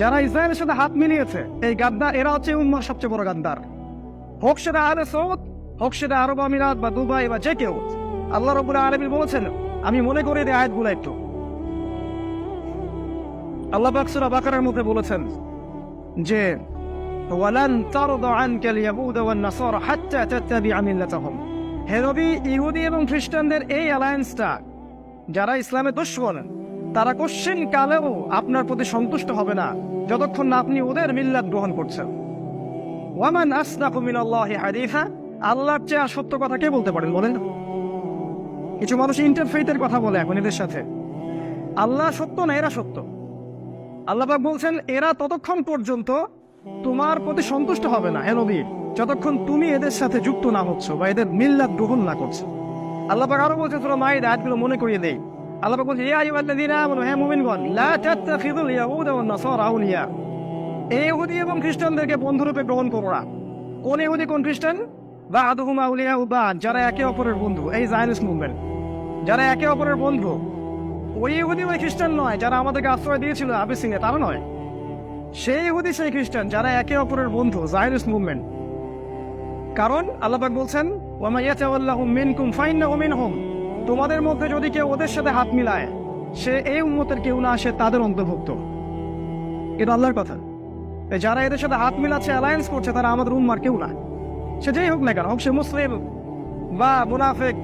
যারা ইসরায়েলের সাথে হাত মিলিয়েছে, এই গাদ্দার, এরা হচ্ছে উম্মার সবচেয়ে বড় গাদ্দার। হোক সেটা আরে সৌদ, হোক সেটা আরব আমিরাত বা দুবাই বা যে কেউ। আল্লাহ রবুল্লাহ আলমী বলেছেন, আমি মনে করি এই আয়াতগুলো একটু। আল্লাহ বাকসুরা বাকারের মধ্যে বলেছেন যে, ওয়ালান তারদ আনকাল ইয়াহুদ ওয়ান নাসারা ইহুদি এবং খ্রিস্টানদের এই অ্যালায়েন্সটা যারা ইসলামের দুশ্মন তারা কোশ্চেন কালেও আপনার প্রতি সন্তুষ্ট হবে না, যতক্ষণ না আপনি ওদের মিল্লাত গ্রহণ করছেন। ওয়ামান আসদাকু মিনাল্লাহি হাদিসা, আল্লাহর চেয়ে সত্য কথা কে বলতে পারেন বলেন? কিছু মানুষ ইন্টারফেইথের কথা বলে এখন এদের সাথে। আল্লাহ সত্য না এরা সত্য? আল্লাহবাক বলছেন, এরা ততক্ষণ পর্যন্ত তোমার প্রতি সন্তুষ্ট হবে না, হে নবী, যতক্ষণ তুমি এদের সাথে যুক্ত না হচ্ছ বা এদের মিল্লাত গ্রহণ না করছ। আল্লাহবাক আরও বলছে তোরা মায়ের আয়াতগুলো মনে করিয়ে দেই। আল্লাহবাক বলছে, ইয়া আইয়ুহাল্লাযীনা আমানু, হে মুমিনগণ, লা তাত্তাখিযুল ইয়াহুদা ওয়ান নাসারা আউলিয়া। ইহুদি এবং খ্রিস্টানদেরকে বন্ধুরূপে গ্রহণ করো না। কোন ইহুদি, কোন খ্রিস্টান? বা আদহুম আউলিয়া বা যারা একে অপরের বন্ধু, এই জায়নিস মুভমেন্ট যারা একে অপরের বন্ধু। ওই ইহুদি ওই খ্রিস্টান নয়, যারা আমাদেরকে আশ্রয় দিয়েছিল আবি সিং তারা নয়। সেই ইহুদি, সেই খ্রিস্টান, যারা একে অপরের বন্ধু জায়নিস মুভমেন্ট কারণ আল্লাপাক বলছেন ওয়ামাইয়াতাল্লাহু মিনকুম, ফাইন্নাহু মিনহুম। তোমাদের মধ্যে যদি কেউ ওদের সাথে হাত মিলায়, সে এই উন্মতের কেউ না আসে তাদের অন্তর্ভুক্ত। এটা আল্লাহর কথা। যারা এদের সাথে হাত মিলাচ্ছে অ্যালায়েন্স করছে, তারা আমাদের উম্মার কেউ না। সে যেই হোক না কেন, হোক সে মুসলিম বা মুনাফেক